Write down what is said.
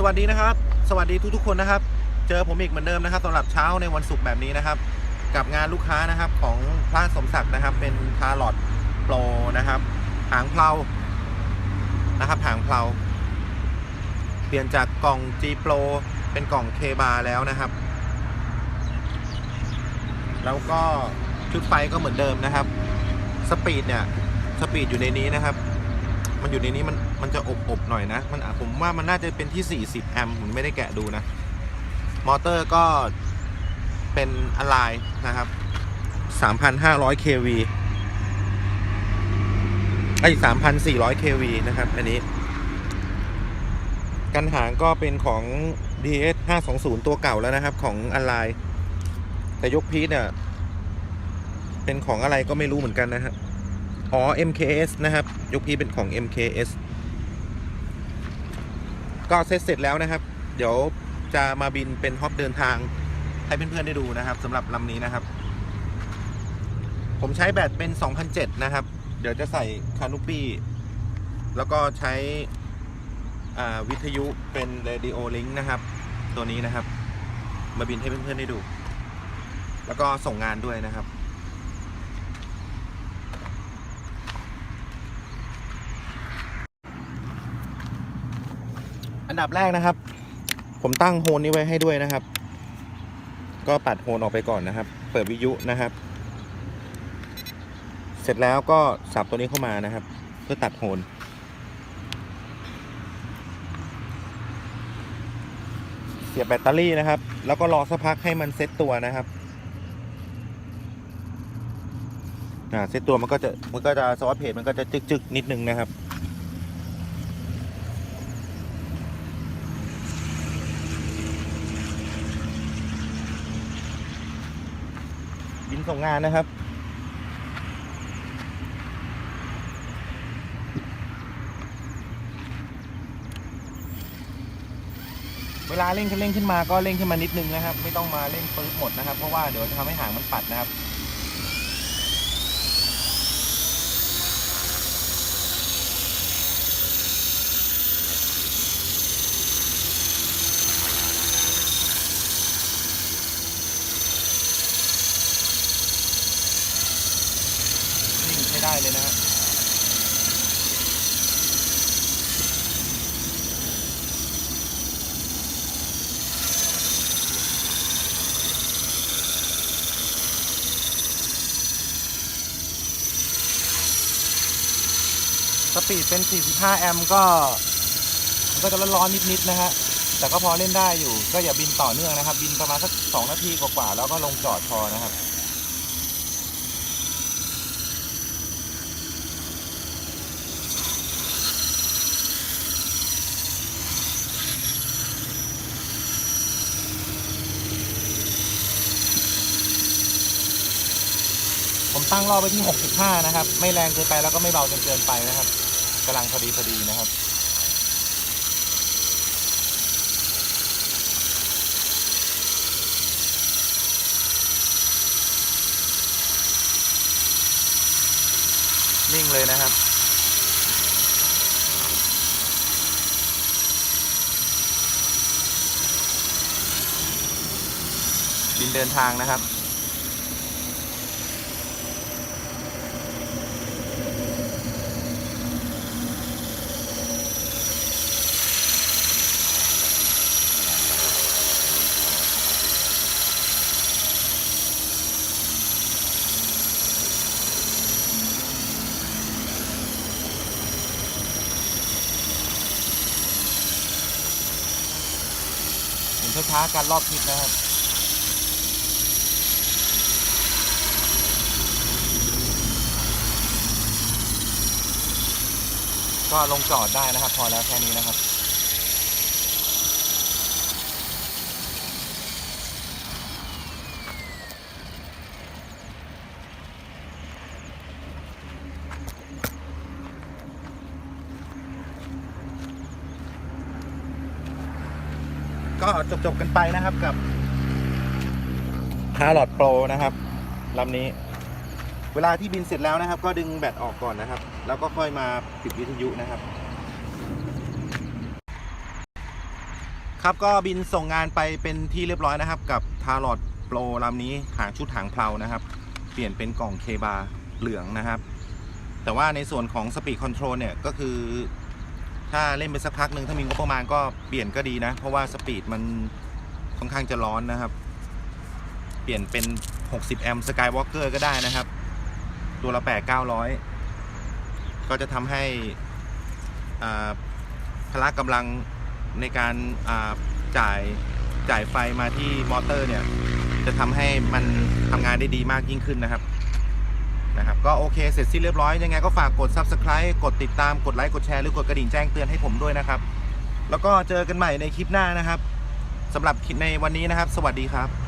สวัสดีนะครับ สวัสดีทุกๆคนนะครับ เจอผมอีกเหมือนเดิมนะครับสำหรับเช้าในวันศุกร์แบบนี้นะครับ กับงานลูกค้านะครับของพระสมศักดิ์นะครับ เป็นคาร์ลอดโปรนะครับหางเพลานะครับหางเพลาเปลี่ยนจากกล่อง G Pro เป็นกล่อง K bar แล้วนะครับ แล้วก็ชุดไฟก็เหมือนเดิมนะครับ สปีดเนี่ย สปีดอยู่ในนี้นะครับ มันอยู่ในนี้มันมันจะอบอบหน่อยนะ มันอะผมว่ามันน่าจะเป็นที่ 40 แอมป์ผมไม่ได้แกะดูนะ มอเตอร์ก็เป็นอะไรนะครับ 3,500 kV ไอ้3,400 kV นะครับ อันนี้ กันหางก็เป็นของ DS 520 ตัวเก่าแล้วนะครับ ของอะไรแต่ยกพีทเนี่ยเป็นของอะไรก็ไม่รู้เหมือนกันนะครับ อ๋อ MKS นะครับยกพีเป็นของ MKS ก็เสร็จเสร็จแล้วนะครับ เดี๋ยวจะมาบินเป็นฮอปเดินทางให้เพื่อนๆได้ดูนะครับสำหรับลำนี้นะครับ ผมใช้แบตเป็น 2007 นะครับ เดี๋ยวจะใส่คานูปี้แล้วก็ใช้วิทยุเป็น Radio Link นะครับ ตัวนี้นะครับ มาบินให้เพื่อนๆได้ดู แล้วก็ส่งงานด้วยนะครับ อันดับแรกนะครับ ผมตั้งโฮนนี้ไว้ให้ด้วยนะครับ ก็ปัดโฮนออกไปก่อนนะครับ เปิดวิทยุนะครับ เสร็จแล้วก็สับตัวนี้เข้ามานะครับ เพื่อตัดโฮนเสียบแบตเตอรี่นะครับ แล้วก็รอสักพักให้มันเซ็ตตัวนะครับอ่าเซ็ตตัวมันก็จะมันก็จะสวอตเพจมันก็จะจึกๆนิดนึงนะครับ บินส่งงานนะครับ เวลาเร่งขึ้นเร่งขึ้นมาก็เร่งขึ้นมานิดนึงนะครับ ไม่ต้องมาเร่งปื๊ดหมดนะครับ เพราะว่าเดี๋ยวจะทำให้หางมันปัดนะครับ นิ่งใช้ได้เลยนะครับ สปีดเป็น 45 แอมป์ก็มันก็จะร้อนๆนิดๆนะฮะ แต่ก็พอเล่นได้อยู่ ก็อย่าบินต่อเนื่องนะครับ บินประมาณสัก 2 นาทีกว่าๆแล้วก็ลงจอดพอนะครับ ผมตั้งรอบไว้ที่ 65 นะครับ ไม่แรงเกินไปแล้วก็ไม่เบาจนเกินไปนะครับกำลังพอดีพอดีนะครับนิ่งเลยนะครับ บินเดินทางนะครับ ช้าๆการรอบทิศนะครับก็ลงจอดได้นะครับ พอแล้วแค่นี้นะครับ ก็จบๆกันไปนะครับกับ h a r l o t Pro นะครับลำนี้ เวลาที่บินเสร็จแล้วนะครับ ก็ดึงแบตออกก่อนนะครับ แล้วก็ค่อยมาปิดวิทยุนะครับ ครับก็บินส่งงานไปเป็นที่เรียบร้อยนะครับ กับทารอดโปรลำนี้หางชุดหางเพลานะครับ เปลี่ยนเป็นกล่องเคบาเหลืองนะครับ แต่ว่าในส่วนของสปีดคอนโทรลเนี่ยก็คือ ถ้าเล่นไปสักพักหนึ่งถ้ามีงบประมาณก็เปลี่ยนก็ดีนะ เพราะว่าสปีดมันค่อนข้างจะร้อนนะครับ เปลี่ยนเป็น 60 แอมป์สกายวอล์กเกอร์ก็ได้นะครับ ตัวละ 8 900 ก็จะทำให้พละกำลังในการจ่ายจ่ายไฟมาที่มอเตอร์เนี่ย จะทำให้มันทำงานได้ดีมากยิ่งขึ้นนะครับ นะครับก็โอเคเสร็จสิ้นเรียบร้อยยังไงก็ฝากกด Subscribe กดติดตามกดไลค์กดแชร์หรือกดกระดิ่งแจ้งเตือนให้ผมด้วยนะครับ แล้วก็เจอกันใหม่ในคลิปหน้านะครับสำหรับคลิปในวันนี้นะครับ สวัสดีครับ